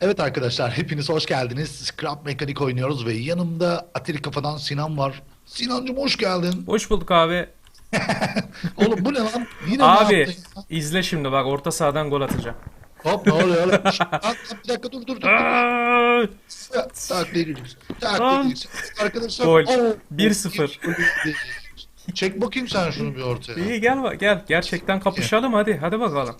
Evet arkadaşlar hepiniz hoş geldiniz. Scrap Mekanik oynuyoruz ve yanımda Atari Kafa'dan Sinan var. Sinancım hoş geldin. Hoş bulduk abi. Oğlum bu ne lan? Yine ne Abi yaptın ya? izle şimdi bak orta sahadan gol atacağım. Hop ne oluyor lan? Şşt, lan, lan, bir dakika dur dur dur. Aa! Lan. gidiyorsun. Arkadaşlar. Gol. Oo, 1-0. Çek bakayım sen şunu bir ortaya. İyi gel bak gel. Gerçekten kapışalım hadi. Hadi bakalım.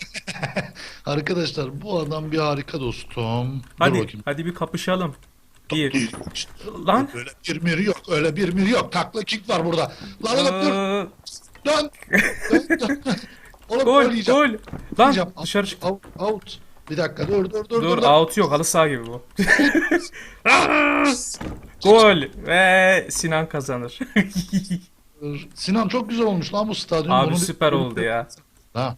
Arkadaşlar bu adam bir harika dostum. Hadi Dur bakayım. hadi bir kapışalım. Bir. Lan. Öyle bir mir yok. Öyle bir mir yok. Takla kick var burada. Lan oğlum dur. Aa, Dön. Dön, dön. Oğlum Gol gol. Lan dışarı çık. Out, out. Bir dakika dur dur dur. Dur dur. out yok halı saha gibi bu. Gol ve Sinan kazanır. Dur. Sinan çok güzel olmuş lan bu stadyum. abi Bunu bir- süper oldu ya. Ha.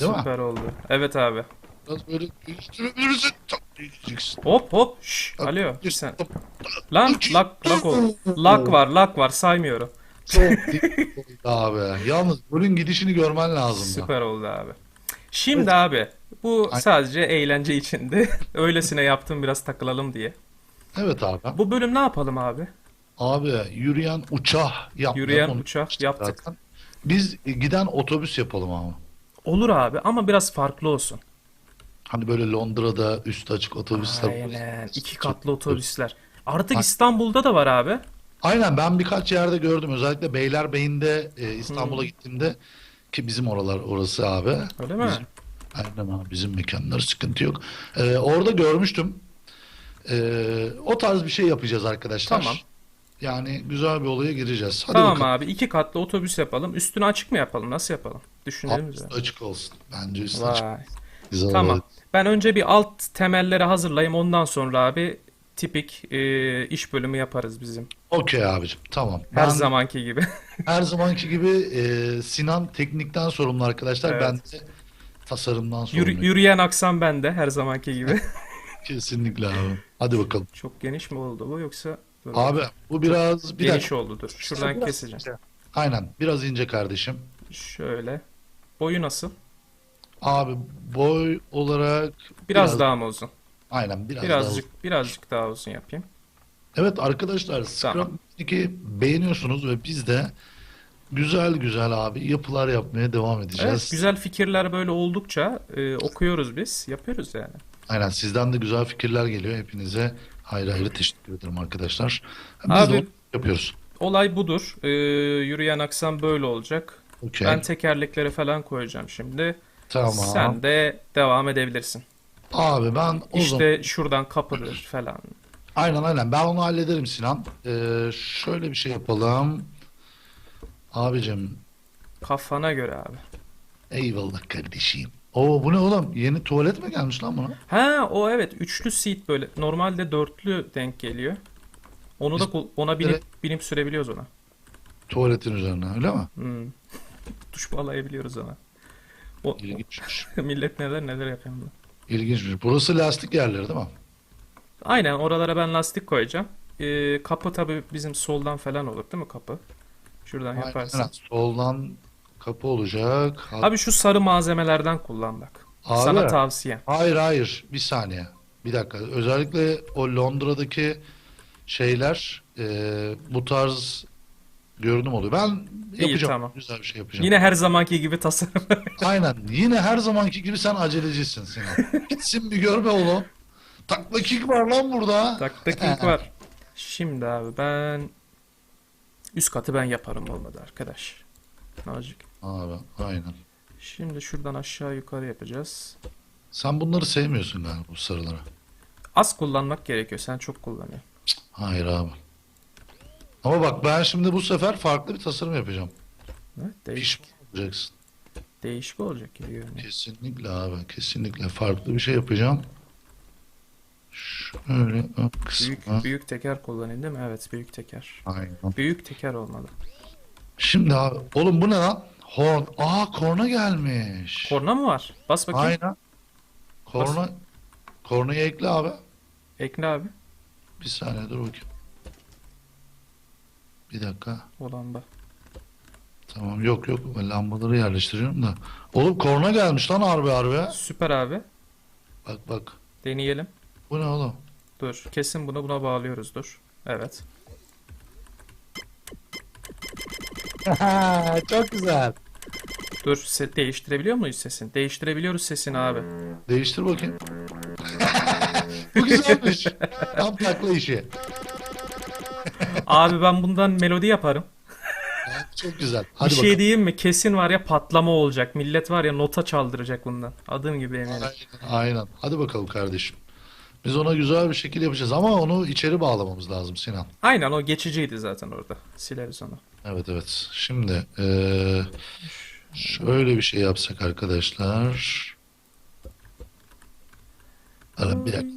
Değil mi? Süper oldu. Evet abi. Biraz böyle değişeceksin. Hop hop. Şş, alo sen. Lan lak lak ol. Lak var lak var saymıyorum. Çok oldu abi. Yalnız golün gidişini görmen lazım. da. Süper oldu abi. Şimdi abi bu sadece eğlence içindi. Öylesine yaptım biraz takılalım diye. Evet abi. Bu bölüm ne yapalım abi? Abi yürüyen uçak yapmayalım. Yürüyen Onu uçak yaptık. zaten. Biz giden otobüs yapalım abi. Olur abi ama biraz farklı olsun. Hani böyle Londra'da üstü açık otobüsler. Aynen. iki katlı otobüsler. Artık Ay- İstanbul'da da var abi. Aynen ben birkaç yerde gördüm. Özellikle Beylerbeyi'nde e, İstanbul'a Hmm. gittiğimde ki bizim oralar orası abi. Öyle mi? Bizim, aynen abi bizim mekanlar sıkıntı yok. E, orada görmüştüm. E, o tarz bir şey yapacağız arkadaşlar. Tamam. Yani güzel bir olaya gireceğiz. Hadi Tamam bakalım. abi iki katlı otobüs yapalım. Üstünü açık mı yapalım? Nasıl yapalım? Düşünelim Üstü açık olsun. Bence üstü açık. Vay. Güzel Tamam. olay. Ben önce bir alt temelleri hazırlayayım. Ondan sonra abi tipik e, iş bölümü yaparız bizim. Okey abicim. Tamam. Her Ben zamanki gibi. her zamanki gibi e, Sinan teknikten sorumlu arkadaşlar. Evet. Ben de tasarımdan Yürü- sorumluyum. yürüyen aksam bende her zamanki gibi. Kesinlikle abi. Hadi bakalım. Çok geniş mi oldu bu yoksa böyle Abi bu biraz bir geniş dakika. oldu dur. Şuradan Biraz keseceğim. ince. Aynen. Biraz ince kardeşim. Şöyle. Boyu nasıl? Abi boy olarak Biraz, Biraz- daha mı uzun? aynen biraz daha Birazcık birazcık daha uzun yapayım. Evet arkadaşlar Scrap Mechanic'i beğeniyorsunuz ve biz de güzel güzel abi yapılar yapmaya devam edeceğiz. Evet, güzel fikirler böyle oldukça e, okuyoruz biz, yapıyoruz yani. Aynen sizden de güzel fikirler geliyor. Hepinize ayrı ayrı teşekkür ederim arkadaşlar. Biz Abi- de onu yapıyoruz. Olay budur. E, yürüyen aksam böyle olacak. Okey. Ben tekerlekleri falan koyacağım şimdi. Tamam. Sen de devam edebilirsin. Abi ben o zaman İşte şuradan kapıdır falan. aynen aynen ben onu hallederim Sinan. Ee, şöyle bir şey yapalım. Abicim Kafana göre abi. eyvallah kardeşim. Oo bu ne oğlum? Yeni tuvalet mi gelmiş lan buna? Ha o evet üçlü seat böyle. Normalde dörtlü denk geliyor. Onu da kul- ona binip binip sürebiliyoruz ona. Tuvaletin üzerine öyle mi? Hmm. Tuş bağlayabiliyoruz ona. O, İlginçmiş. millet neler neler yapıyor bunu. İlginçmiş. Burası lastik yerleri değil mi? Aynen oralara ben lastik koyacağım. Ee, kapı tabii bizim soldan falan olur değil mi kapı? Şuradan yaparsın. Aynen. Soldan kapı olacak. Abi şu sarı malzemelerden kullan bak. Abi. Sana tavsiye. Hayır hayır bir saniye. Bir dakika. Özellikle o Londra'daki şeyler e, bu tarz görünüm oluyor. Ben yapacağım. tamam. Güzel bir şey yapacağım. Yine her zamanki gibi tasarım. Aynen. Yine her zamanki gibi sen acelecisin Sinan. Gitsin bir görme oğlum. Takla kick var lan burada. Tak dakik var. Şimdi abi ben üst katı ben yaparım olmadı arkadaş. Nazcık. Abi aynen. Şimdi şuradan aşağı yukarı yapacağız. Sen bunları sevmiyorsun galiba bu sarıları. Az kullanmak gerekiyor. Sen çok kullanıyorsun. Hayır abi. Ama bak ben şimdi bu sefer farklı bir tasarım yapacağım. Evet, değişik, Pişman olacaksın. değişik olacak gibi görünüyor. Kesinlikle abi. Kesinlikle farklı bir şey yapacağım. Şöyle ön Büyük, büyük teker kullanayım değil mi? Evet büyük teker. Aynen. Büyük teker olmalı. Şimdi abi. Oğlum bu ne lan? Horn. Aa korna gelmiş. Korna mı var? Bas bakayım. Aynen. Korna. Kornayı ekle abi. Ekle abi. Bir saniye dur bakayım. Bir dakika. O lamba. Tamam yok yok ben lambaları yerleştiriyorum da. Oğlum korna gelmiş lan harbi harbi. Süper abi. Bak bak. Deneyelim. Bu ne oğlum? Dur. Kesin bunu buna bağlıyoruz. Dur. Evet. Çok güzel. Dur. Se değiştirebiliyor muyuz sesini? Değiştirebiliyoruz sesini abi. Değiştir bakayım. Bu güzelmiş. Tam takla işi. Abi ben bundan melodi yaparım. Çok güzel. Bir Hadi şey bakalım. diyeyim mi? Kesin var ya patlama olacak. Millet var ya nota çaldıracak bundan. Adım gibi eminim. Aynen, aynen. Hadi bakalım kardeşim. Biz ona güzel bir şekil yapacağız ama onu içeri bağlamamız lazım Sinan. Aynen o geçiciydi zaten orada. Sileriz onu. Evet evet. Şimdi eee, şöyle bir şey yapsak arkadaşlar. Ara bir dakika.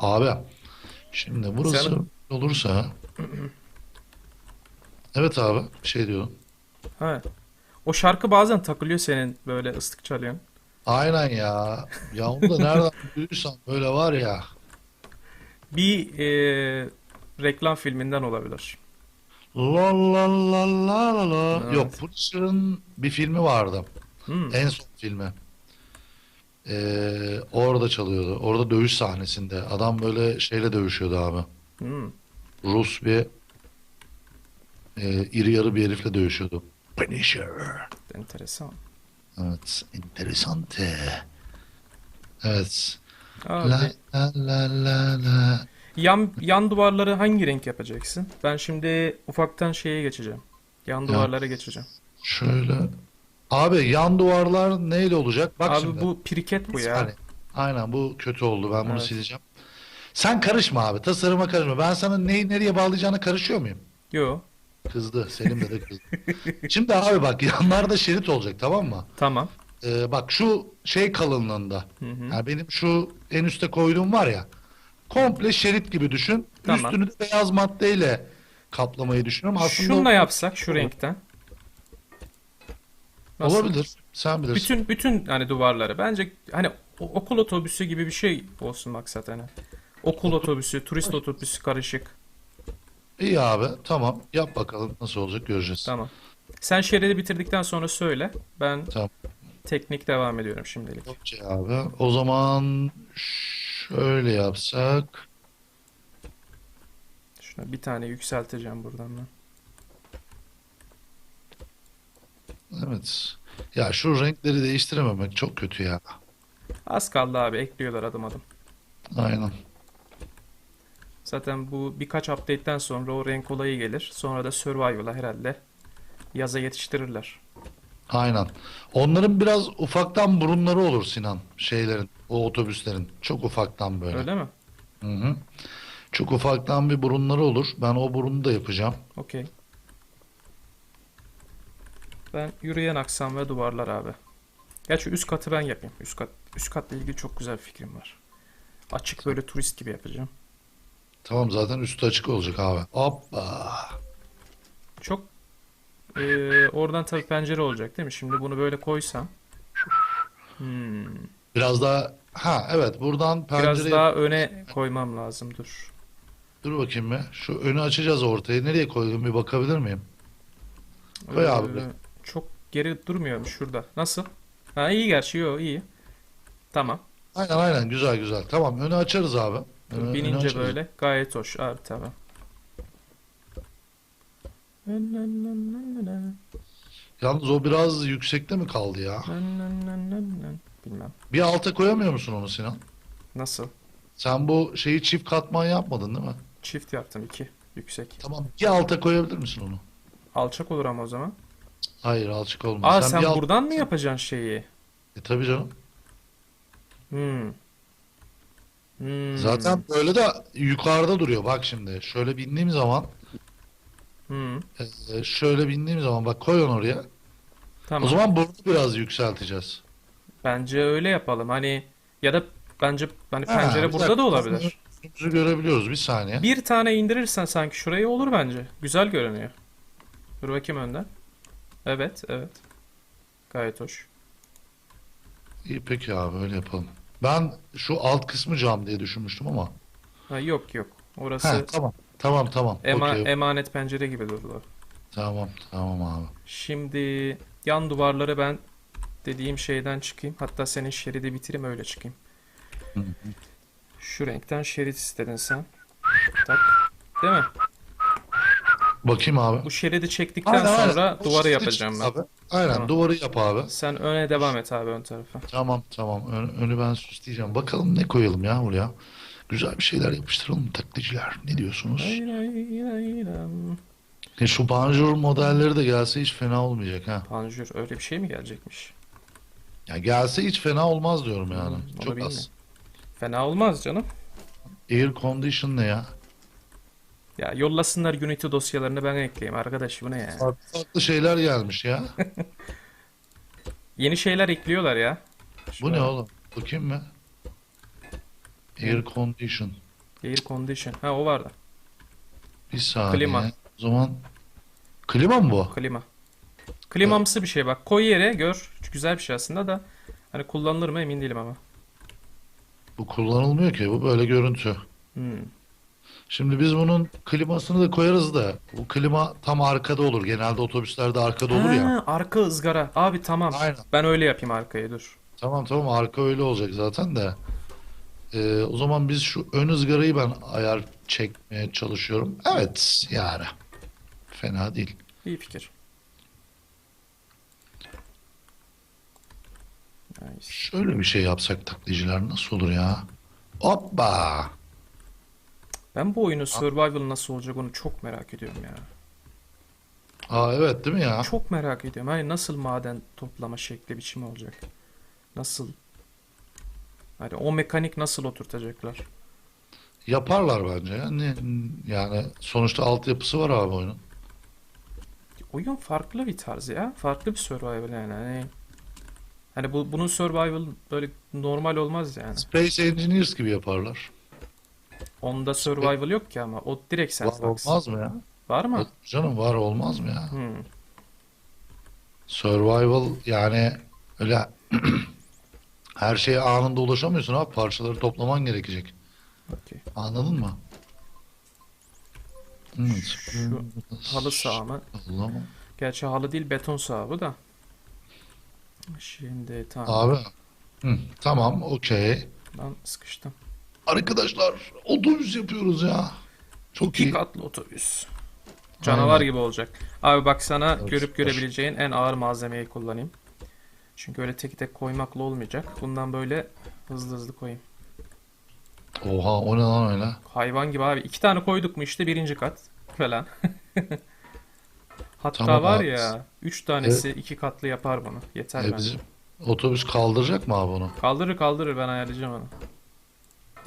Abi. Şimdi burası Sen- olursa Evet abi bir şey diyorum. Ha. O şarkı bazen takılıyor senin böyle ıslık çalıyorsun. Aynen ya. Ya onu da nereden duyuyorsan böyle var ya. Bir e, reklam filminden olabilir. La la la la la la. Evet. Yok Punisher'ın bir filmi vardı. Hmm. En son filmi. Ee, orada çalıyordu. Orada dövüş sahnesinde. Adam böyle şeyle dövüşüyordu abi. Hmm. Rus bir e, iri yarı bir herifle dövüşüyordu. Punisher. Enteresan. Evet. Interesante. Evet. Abi, La la la la la. yan, yan duvarları hangi renk yapacaksın? Ben şimdi ufaktan şeye geçeceğim. Yan duvarlara geçeceğim. Şöyle. Abi yan duvarlar neyle olacak? Bak Abi şimdi. bu piriket bu ya. saniye. Aynen bu kötü oldu. Ben bunu Evet. sileceğim. Sen karışma abi. Tasarıma karışma. Ben sana neyi nereye bağlayacağına karışıyor muyum? Yo. Kızdı. Selim de de kızdı. Şimdi abi bak yanlarda şerit olacak tamam mı? Tamam. Ee, bak şu şey kalınlığında. Hı hı. Yani benim şu en üstte koyduğum var ya. Komple şerit gibi düşün. Tamam. Üstünü de beyaz maddeyle kaplamayı düşünüyorum. Aslında Şunla yapsak şu renkten. Nasıl? olabilir. Sen bilirsin. Bütün bütün hani duvarları. Bence hani okul otobüsü gibi bir şey olsun maksat hani. Okul otobüsü, turist otobüsü karışık. İyi abi. Tamam. Yap bakalım nasıl olacak göreceğiz. Tamam. Sen şeridi bitirdikten sonra söyle. Ben Tamam. teknik devam ediyorum şimdilik. Okey abi. O zaman şöyle yapsak. Şuna bir tane yükselteceğim buradan ben. Evet. Ya şu renkleri değiştirememek çok kötü ya. Az kaldı abi ekliyorlar adım adım. Aynen. Zaten bu birkaç update'ten sonra o renk olayı gelir. Sonra da Survival'a herhalde yaza yetiştirirler. Aynen. Onların biraz ufaktan burunları olur Sinan. Şeylerin, o otobüslerin. Çok ufaktan böyle. Öyle mi? Hı hı. Çok ufaktan bir burunları olur. Ben o burunu da yapacağım. Okey. Ben yürüyen aksam ve duvarlar abi. Gerçi üst katı ben yapayım. Üst kat üst katla ilgili çok güzel bir fikrim var. Açık böyle turist gibi yapacağım. Tamam zaten üstü açık olacak abi. Hoppa. Çok eee, oradan tabii pencere olacak değil mi? Şimdi bunu böyle koysam. Hmm, Biraz daha ha evet buradan biraz pencere daha öne koymam lazım. Dur. dur bakayım bir. Şu önü açacağız ortaya. Nereye koydum bir bakabilir miyim? Koy abi Ee, çok geri durmuyorum şurada. Nasıl? Ha iyi gerçi yo iyi. Tamam. Aynen aynen güzel güzel. Tamam önü açarız abi. Önü Binince böyle gayet hoş. Abi tamam. Yalnız o biraz yüksekte mi kaldı ya? Bilmem. Bir alta koyamıyor musun onu Sinan? Nasıl? Sen bu şeyi çift katman yapmadın değil mi? Çift yaptım iki. Yüksek. Tamam. Bir alta koyabilir misin onu? Alçak olur ama o zaman. Hayır alçık olmaz. Aa Sen sen bir alt- buradan mı yapacaksın şeyi? E, tabii canım. Hmm. Hmm. Zaten böyle de yukarıda duruyor. Bak şimdi. Şöyle bindiğim zaman Hmm. e, şöyle bindiğim zaman bak koy onu oraya. Tamam. O zaman bunu biraz yükselteceğiz. Bence öyle yapalım. Hani ya da bence hani Ha, pencere bir burada dakika. da olabilir. Üstümüzü görebiliyoruz. Bir saniye. Bir tane indirirsen sanki şurayı olur bence. Güzel görünüyor. Dur bakayım önden. Evet, evet. Gayet hoş. İyi peki abi öyle yapalım. Ben şu alt kısmı cam diye düşünmüştüm ama. Ha, yok yok. Orası Ha, tamam. Tamam tamam. ema- Okey. emanet pencere gibi durdu. Tamam tamam abi. Şimdi yan duvarları ben dediğim şeyden çıkayım. Hatta senin şeridi bitireyim öyle çıkayım. Hı hı. Şu renkten şerit istedin sen. Tak. Değil mi? Bakayım abi. Bu şeridi çektikten Aynen, aynen. sonra duvarı şekilde yapacağım ben. Abi. Aynen Tamam. duvarı yap abi. Sen öne devam et abi ön tarafa. Tamam tamam. Ön- önü ben süsleyeceğim. Bakalım ne koyalım ya buraya. Güzel bir şeyler yapıştıralım taklitçiler. Ne diyorsunuz? E, şu panjur modelleri de gelse hiç fena olmayacak ha. Panjur öyle bir şey mi gelecekmiş? Ya gelse hiç fena olmaz diyorum yani. Hmm, Çok bilmiyorum. az. Fena olmaz canım. Air condition ne ya? Ya yollasınlar Unity dosyalarını ben ekleyeyim arkadaş bu ne ya? Farklı farklı şeyler gelmiş ya. Yeni şeyler ekliyorlar ya. Bu ne oğlum? Bakayım mı? Air condition. Air condition. Ha o vardı. Bir saniye. Klima. O zaman klima mı bu? Klima. Klimamsı bir şey bak. Koy yere gör. Güzel bir şey aslında da. Hani kullanılır mı emin değilim ama. Bu kullanılmıyor ki. Bu böyle görüntü. Hmm. Şimdi biz bunun klimasını da koyarız da bu klima tam arkada olur. Genelde otobüslerde arkada olur ya. Ha, arka ızgara. Abi tamam. Aynen. Ben öyle yapayım arkaya dur. Tamam tamam arka öyle olacak zaten de. Ee, o zaman biz şu ön ızgarayı ben ayar çekmeye çalışıyorum. Evet yani. Fena değil. İyi fikir. Nice. Şöyle bir şey yapsak taklitçiler nasıl olur ya? Hoppa! Ben bu oyunun survival nasıl olacak onu çok merak ediyorum ya. Aa evet değil mi ya? Çok merak ediyorum. Hani nasıl maden toplama şekli biçimi olacak? Nasıl? Hani o mekanik nasıl oturtacaklar? Yaparlar bence ya. Ne- yani sonuçta altyapısı var abi oyunun. Oyun farklı bir tarz ya. Farklı bir survival yani. Hani, hani bu bunun survival böyle normal olmaz yani. Space Engineers gibi yaparlar. Onda survival yok ki ama o direkt Var sandbox. olmaz mı ya? Var mı? Canım var olmaz mı ya? Hmm. Survival yani öyle her şeye anında ulaşamıyorsun abi. Parçaları toplaman gerekecek. Okey. Anladın mı? Evet. Şu halı saha mı? Allah. Gerçi halı değil beton saha bu da. Şimdi tamam. Abi. Hı, tamam okey. Ben sıkıştım. Arkadaşlar otobüs yapıyoruz ya. Çok İki iyi. katlı otobüs. Canavar Aynen. gibi olacak. Abi bak sana Evet, görüp görebileceğin en ağır malzemeyi kullanayım. Çünkü öyle tek tek koymakla olmayacak. Bundan böyle hızlı hızlı koyayım. Oha o ne lan öyle? Hayvan gibi abi. İki tane koyduk mu işte birinci kat falan. Hatta Tamam var abi. ya üç tanesi iki katlı yapar bunu. Yeter E, bence. bizim otobüs kaldıracak mı abi onu? Kaldırır kaldırır ben ayarlayacağım onu.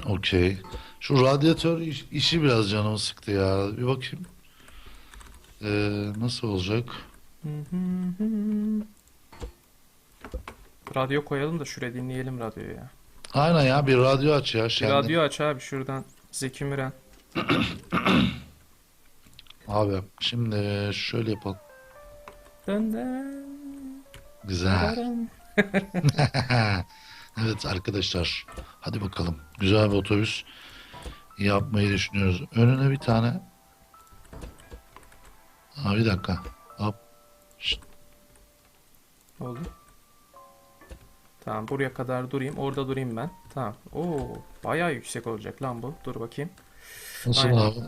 Okey. Şu radyatör iş- işi biraz canımı sıktı ya. Bir bakayım. Ee, nasıl olacak? Radyo koyalım da şuraya dinleyelim radyoyu ya. Aynen ya bir radyo aç ya. Bir radyo aç abi şuradan. Zeki Müren. Abi şimdi şöyle yapalım. Güzel. Evet arkadaşlar. Hadi bakalım. Güzel bir otobüs yapmayı düşünüyoruz. Önüne bir tane. Aa, bir dakika. Hop. Oldu. Tamam buraya kadar durayım. Orada durayım ben. Tamam. Oo bayağı yüksek olacak lan bu. Dur bakayım. Nasıl Aynen. abi?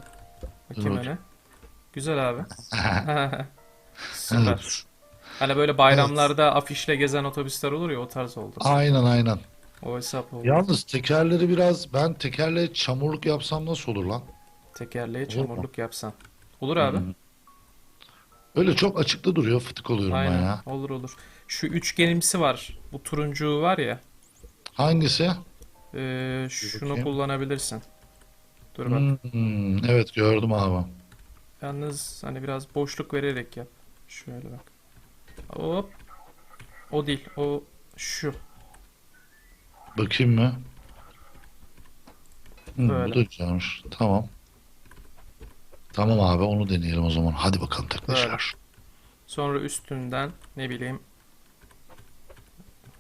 Bakayım öne. Güzel abi. Süper. Evet. Hani böyle bayramlarda afişle gezen otobüsler olur ya o tarz oldu. Aynen aynen. O hesap oldu. Yalnız tekerleri biraz ben tekerle çamurluk yapsam nasıl olur lan? Tekerleğe Olur mu? çamurluk yapsan. Olur abi. Hmm. Öyle çok açıkta duruyor. Fıtık oluyorum ben Aynen. ya. Olur olur. Şu üçgenimsi var. Bu turuncu var ya. Hangisi? Ee, şunu bakayım. kullanabilirsin. Dur bak. Hmm, evet gördüm abi. Yalnız hani biraz boşluk vererek yap. Şöyle bak. Hop. O değil. O şu. Bakayım mı? Bu Böyle. da güzelmiş. Tamam. Tamam abi onu deneyelim o zaman. Hadi bakalım tekneşler. Sonra üstünden ne bileyim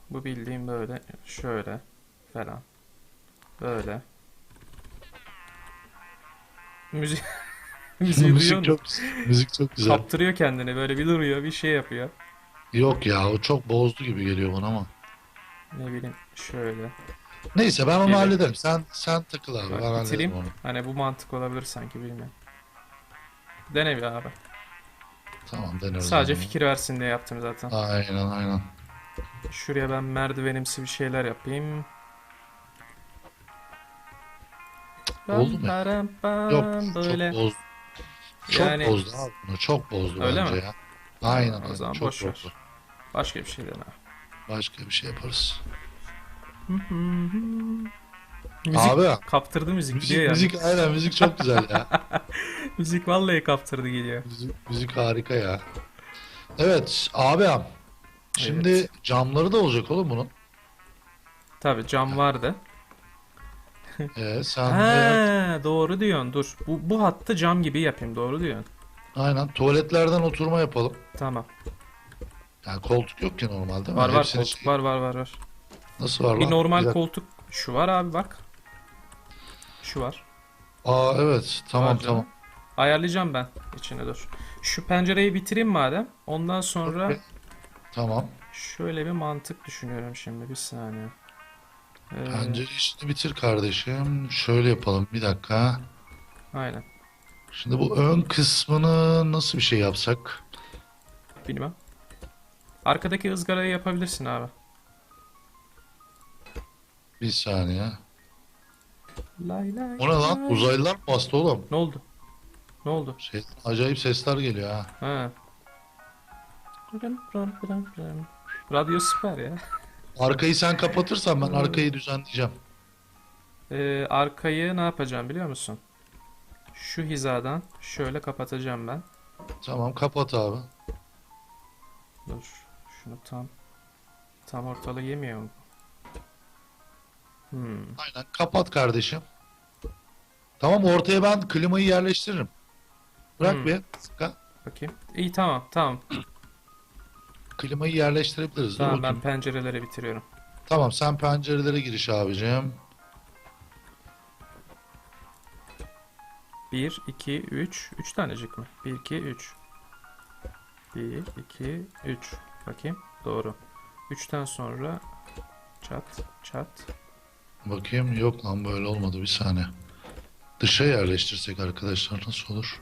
bu bildiğim böyle şöyle falan. Böyle. Müzik müziği duyuyor Müzik musun? çok müzik çok güzel. Kaptırıyor kendini böyle bir duruyor bir şey yapıyor. Yok ya o çok bozdu gibi geliyor bana ama. Ne bileyim şöyle. Neyse ben onu Gelir. hallederim. Sen sen takıl abi. Bak, ben bitireyim. hallederim onu. Hani bu mantık olabilir sanki bilmiyorum. Dene bir abi. Tamam deneriz. Sadece onu. fikir versin diye yaptım zaten. Aynen aynen. Şuraya ben merdivenimsi bir şeyler yapayım. Oldu mu? Pam, param, pam, Yok böyle. çok bozdu. Çok Yani- bozdu abi bunu. Çok bozdu Öyle bence mi? ya. Aynen O zaman Çok boş ver. Başka bir şey dene. Başka bir şey yaparız. Müzik Abi kaptırdı müzik müzik gidiyor yani. müzik aynen müzik çok güzel ya. Müzik vallahi kaptırdı gidiyor. müzik, müzik harika ya. Evet abi am. Şimdi Evet. camları da olacak oğlum bunun. Tabii cam vardı. Ee, sen de- Ha, doğru diyorsun. Dur. Bu, bu hattı cam gibi yapayım. Doğru diyorsun. Aynen tuvaletlerden oturma yapalım. Tamam. Yani koltuk yok ki normalde? Var var Hepsinin koltuk şeyi- var var var var. Nasıl var Bir lan? normal dakika. koltuk şu var abi bak. Şu var. Aa evet tamam Var canım. tamam. Ayarlayacağım ben içine dur. Şu pencereyi bitireyim madem. Ondan sonra Okey. Tamam. şöyle bir mantık düşünüyorum şimdi. Bir saniye. Ee, Pencere işini bitir kardeşim. Şöyle yapalım bir dakika. aynen. Şimdi bu ön kısmını nasıl bir şey yapsak? Bilmem. Arkadaki ızgarayı yapabilirsin abi. Bir saniye. Lay lay O ne lan? lay. Uzaylılar mı bastı oğlum? Ne oldu? Ne oldu? Şey, acayip sesler geliyor ha. Ha. Radyo süper ya. Arkayı sen kapatırsan ben arkayı düzenleyeceğim. Ee, arkayı ne yapacağım biliyor musun? Şu hizadan şöyle kapatacağım ben. Tamam kapat abi. Dur. Şunu tam tam ortalığı yemiyor mu? Hmm. Aynen kapat kardeşim. Tamam ortaya ben klimayı yerleştiririm. Bırak Hmm. bir. Sıka. Bakayım. İyi tamam tamam. Klimayı yerleştirebiliriz. Tamam ben pencereleri bitiriyorum. Tamam sen pencerelere giriş abicim. 1, 2, 3. 3 tanecik mi? 1, 2, 3. 1, 2, 3. Bakayım. Doğru. 3'ten sonra çat çat. Bakayım yok lan böyle olmadı bir saniye. Dışa yerleştirsek arkadaşlar nasıl olur?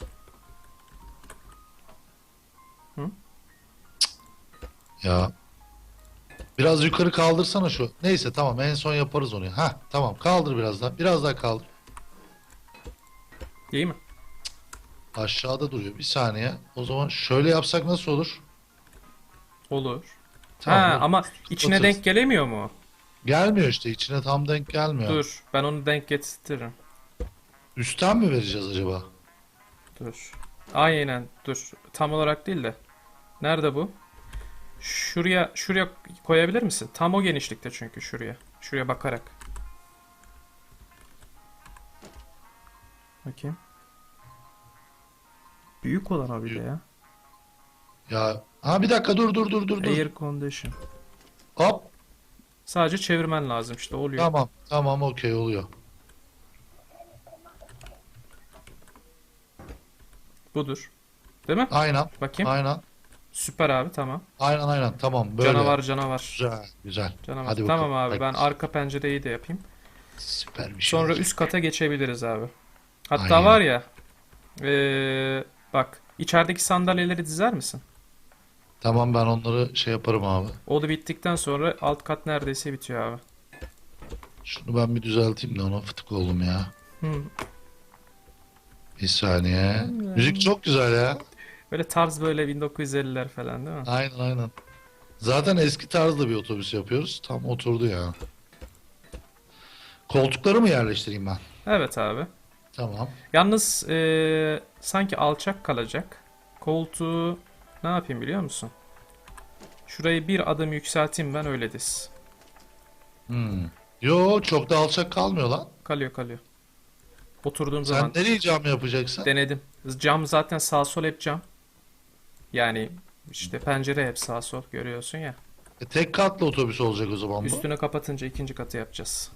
Hı? Cık. Ya biraz yukarı kaldırsana şu. Neyse tamam en son yaparız onu. Ha tamam kaldır biraz daha. Biraz daha kaldır. İyi mi? Aşağıda duruyor. Bir saniye. O zaman şöyle yapsak nasıl olur? Olur. Tamam. ha dur. ama içine denk gelemiyor mu? Gelmiyor işte içine tam denk gelmiyor. Dur. Ben onu denk getiririm. Üstten mi vereceğiz acaba? Dur. Aynen. Dur. Tam olarak değil de. Nerede bu? Şuraya şuraya koyabilir misin? Tam o genişlikte çünkü şuraya. Şuraya bakarak. Bakayım. Büyük olan o bir de ya. Ya ha bir dakika dur dur dur dur dur. Air condition. Hop Sadece çevirmen lazım işte oluyor. tamam tamam okey oluyor. Budur. Değil mi? Aynen Bakayım. aynen Süper abi tamam. aynen aynen tamam böyle. Canavar canavar. Güzel güzel. Canavar. Hadi Tamam abi ben arka pencereyi de yapayım. Süper bir şey Sonra olacak. üst kata geçebiliriz abi. Hatta Aynen. var ya eee, bak içerideki sandalyeleri dizer misin? Tamam ben onları şey yaparım abi. O da bittikten sonra alt kat neredeyse bitiyor abi. Şunu ben bir düzelteyim de ona fıtık oldum ya. Hı. Bir saniye. Müzik çok güzel ya. Böyle tarz böyle 1950'ler falan değil mi? Aynen aynen. Zaten eski tarzda bir otobüs yapıyoruz. Tam oturdu ya. Koltukları mı yerleştireyim ben? Evet abi. Tamam. Yalnız eee, sanki alçak kalacak. Koltuğu ne yapayım biliyor musun? Şurayı bir adım yükselteyim ben öyle diz. Hmm. Yo çok da alçak kalmıyor lan. Kalıyor kalıyor. Oturduğum Sen zaman nereye cam yapacaksın? denedim. Cam zaten sağ sol hep cam. Yani işte pencere hep sağ sol görüyorsun ya. E, tek katlı otobüs olacak o zaman bu. Üstüne kapatınca ikinci katı yapacağız.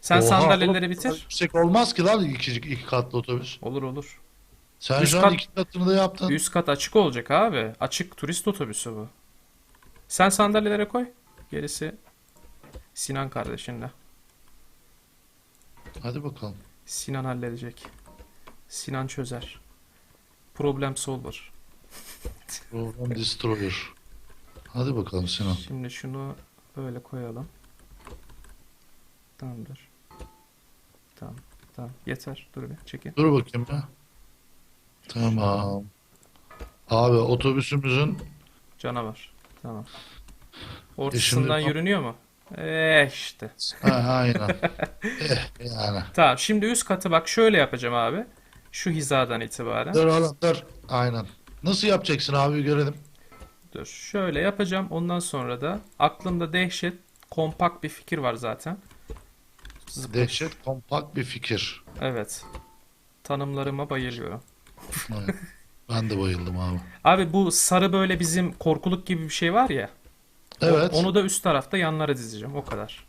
Sen Oha, sandalyeleri oğlum, bitir. Yüksek olmaz ki lan iki, iki katlı otobüs. Olur olur. Sen Üst şu an kat- iki katını da yaptın. Üst kat açık olacak abi. Açık turist otobüsü bu. Sen sandalyelere koy. Gerisi Sinan kardeşinle. Hadi bakalım. Sinan halledecek. Sinan çözer. Problem solver. Program Destroyer. Hadi bakalım Sinan. Şimdi şunu böyle koyalım. Tamamdır. Tamam. Tamam. Yeter. Dur bir. Çekin. Dur bakayım ya. Tamam. Abi otobüsümüzün Canavar. Tamam. Ortasından şimdi- yürünüyor mu? Eee işte. ha, aynen. eh, yani. Tamam. Şimdi üst katı bak şöyle yapacağım abi. Şu hizadan itibaren. Dur oğlum dur. Aynen. Nasıl yapacaksın abi görelim. Dur. Şöyle yapacağım. Ondan sonra da aklımda dehşet kompakt bir fikir var zaten. Zıpır. Dehşet kompakt bir fikir. Evet. Tanımlarıma bayılıyorum. Evet. Ben de bayıldım abi. Abi bu sarı böyle bizim korkuluk gibi bir şey var ya. o- Evet. Onu da üst tarafta yanlara dizeceğim. O kadar.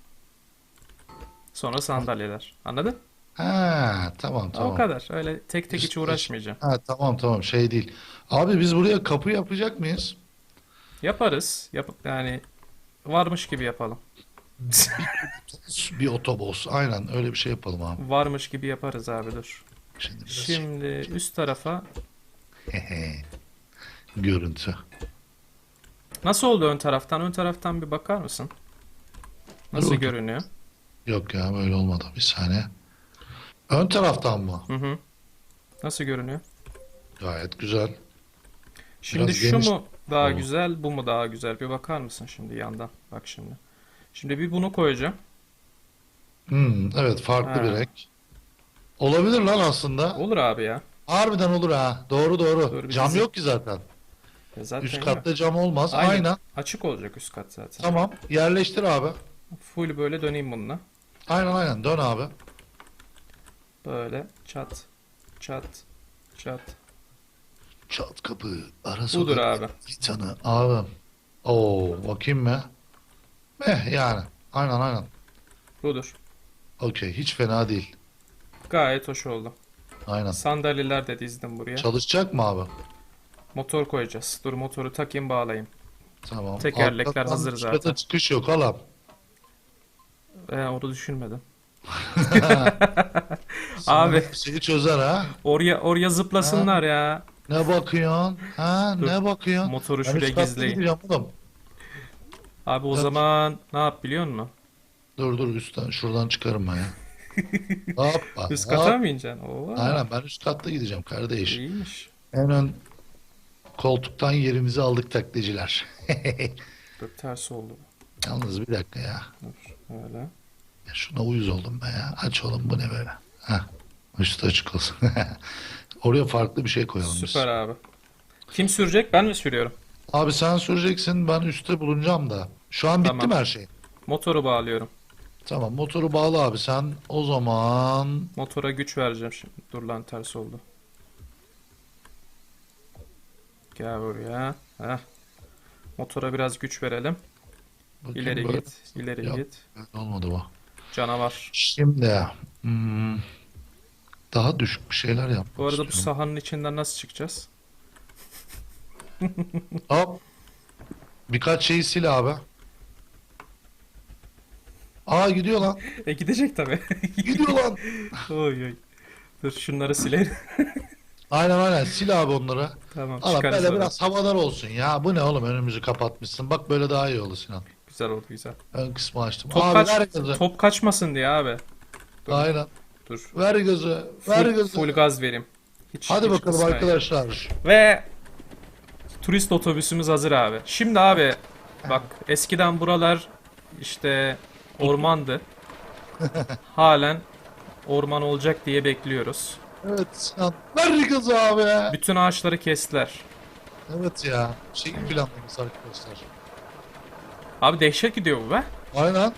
Sonra sandalyeler. Anladın? Ha, tamam O tamam. kadar. Öyle tek tek hiç uğraşmayacağım. Ha, tamam tamam şey değil. Abi biz buraya kapı yapacak mıyız? Yaparız. Yap yani varmış gibi yapalım. Bir otobüs. Aynen öyle bir şey yapalım abi. Varmış gibi yaparız abi dur. Şimdi biraz Şimdi üst tarafa görüntü. nasıl oldu ön taraftan? Ön taraftan bir bakar mısın? Nasıl Dur. görünüyor? Yok ya böyle olmadı. Bir saniye. Ön taraftan mı? Hı hı. Nasıl görünüyor? Gayet güzel. Şimdi Biraz şu geniş. mu daha Tamam. güzel, bu mu daha güzel? Bir bakar mısın şimdi yandan? Bak şimdi. Şimdi bir bunu koyacağım. Hmm, evet farklı Ha. bir renk. Olabilir lan aslında. Olur abi ya. Harbiden olur ha. Doğru doğru. Bir Cam dizi- yok ki zaten. Ya zaten Üst yok. katta cam olmaz. Aynen. Aynen. Açık olacak üst kat zaten. Tamam. Yerleştir abi. Full böyle döneyim bununla. Aynen aynen. Dön abi. Böyle çat, çat, çat. Çat kapı. Ara Budur sokak. abi. İnsanı. Abi. Oo bakayım mı? Eh yani. Aynen aynen. Budur. Okey. Hiç fena değil. Gayet hoş oldu. Aynen. Sandalyeler de dizdim buraya. Çalışacak mı abi? Motor koyacağız. Dur motoru takayım bağlayayım. Tamam. Tekerlekler Arkadan hazır zaten. çıkış yok halam. Ee, onu düşünmedim. Abi. Şeyi çözer ha. Oraya oraya zıplasınlar ya. Ne bakıyorsun? Ha Dur. ne bakıyorsun? Motoru Ben şuraya gizleyin. oğlum. Abi o Dur. zaman ne yap biliyor musun? Dur dur üstten şuradan çıkarım ya. Hoppa. Üst hop. kata mı ineceksin? Oo, Aynen ben üst katta gideceğim kardeş. iyiymiş. En ön koltuktan yerimizi aldık taklitciler. Dur ters oldu. Yalnız bir dakika ya. Dur öyle. Ya Şuna uyuz oldum ben ya. Aç oğlum bu ne böyle. Heh. Üstü açık olsun. Oraya farklı bir şey koyalım biz. Süper abi. Kim sürecek? Ben mi sürüyorum? Abi sen süreceksin ben üstte bulunacağım da. Şu an bitti Tamam. mi her şey? Motoru bağlıyorum. Tamam motoru bağla abi sen o zaman Motora güç vereceğim şimdi. Dur lan ters oldu. Gel buraya. Heh. Motora biraz güç verelim. bakayım İleri böyle. git. ileri Yok. git. Olmadı bu. Canavar. Şimdi hmm, daha düşük bir şeyler yapmak Bu arada bu istiyorum. sahanın içinden nasıl çıkacağız? Hop. Birkaç şeyi sil abi. Aa gidiyor lan. E gidecek tabii. Gidiyor lan. Oy oy. Dur şunları silelim. Aynen aynen sil abi onları. Tamam Ama çıkarız böyle biraz havadar olsun ya. Bu ne oğlum önümüzü kapatmışsın. Bak böyle daha iyi oldu Sinan. Güzel oldu güzel. Ön kısmı açtım. Top abi kaç ver gözü. top kaçmasın diye abi. Dur. Aynen. Dur. Ver gözü. Ver Full, gözü. full gaz vereyim. Hiç, Hadi hiç bakalım arkadaşlar. Ve turist otobüsümüz hazır abi. Şimdi abi bak eskiden buralar işte ormandı. Halen orman olacak diye bekliyoruz. Evet. Ver gözü abi. Bütün ağaçları kestiler. Evet ya. Şey planlamış arkadaşlar. Abi dehşet gidiyor bu be. Aynen.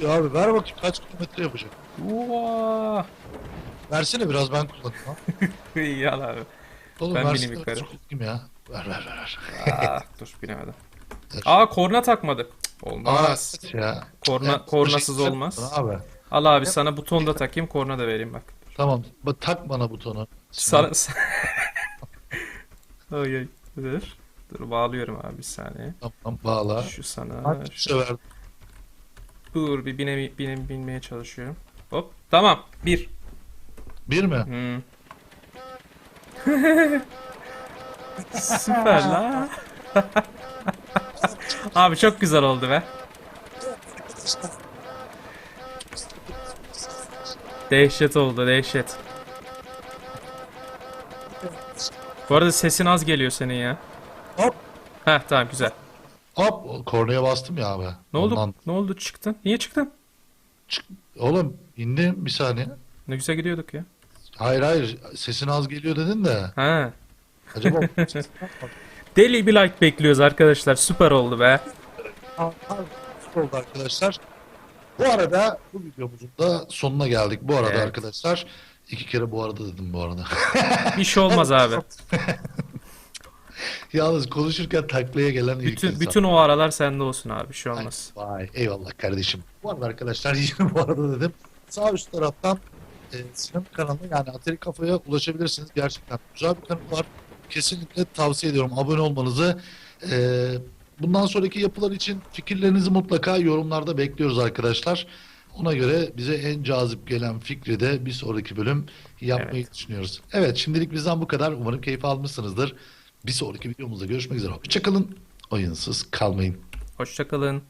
Ya abi ver bakayım kaç kilometre yapacak. Uaa. Versene biraz ben kullanayım ha. İyi al abi. Oğlum Ben versene kullanayım ya. Ver ver ver. Aa, dur binemedim. ver. Aa korna takmadık. Aa, Olmaz. ya. Korna kornasız şey olmaz. Abi. Al abi sana buton da takayım korna da vereyim bak. Tamam. Bak tak bana butonu. Sana... Ay ay. Dur. Dur bağlıyorum abi bir saniye. Tamam bağla. Şu sana. Kaç şu- sever? Dur bir bine, bine, binmeye çalışıyorum. Hop tamam. Bir. Bir mi? Hmm. Süper la. Abi çok güzel oldu be. Dehşet oldu dehşet. Bu arada sesin az geliyor senin ya. Hop. Heh tamam güzel. Hop kornaya bastım ya abi. Ne oldu? Ondan- Ne oldu çıktın? Niye çıktın? Oğlum indim bir saniye. Ne güzel gidiyorduk ya. Hayır hayır sesin az geliyor dedin de. Ha. Acaba Deli bir like bekliyoruz arkadaşlar. Süper oldu be. oldu arkadaşlar. Bu arada bu videomuzun da sonuna geldik. Bu arada Evet. arkadaşlar iki kere bu arada dedim bu arada. Bir şey olmaz abi. Yalnız konuşurken taklaya gelen ilk Bütün insan. bütün o aralar sende olsun abi. Bir şey olmaz. Vay eyvallah kardeşim. Bu arada arkadaşlar yine bu arada dedim. Sağ üst taraftan e, Sinan kanalına yani Atari Kafa'ya ulaşabilirsiniz. Gerçekten güzel bir kanal var. Kesinlikle tavsiye ediyorum abone olmanızı. E, bundan sonraki yapılar için fikirlerinizi mutlaka yorumlarda bekliyoruz arkadaşlar. Ona göre bize en cazip gelen fikri de bir sonraki bölüm yapmayı düşünüyoruz. Evet şimdilik bizden bu kadar. Umarım keyif almışsınızdır. Bir sonraki videomuzda görüşmek üzere. Hoşçakalın. Oyunsuz kalmayın. Hoşçakalın.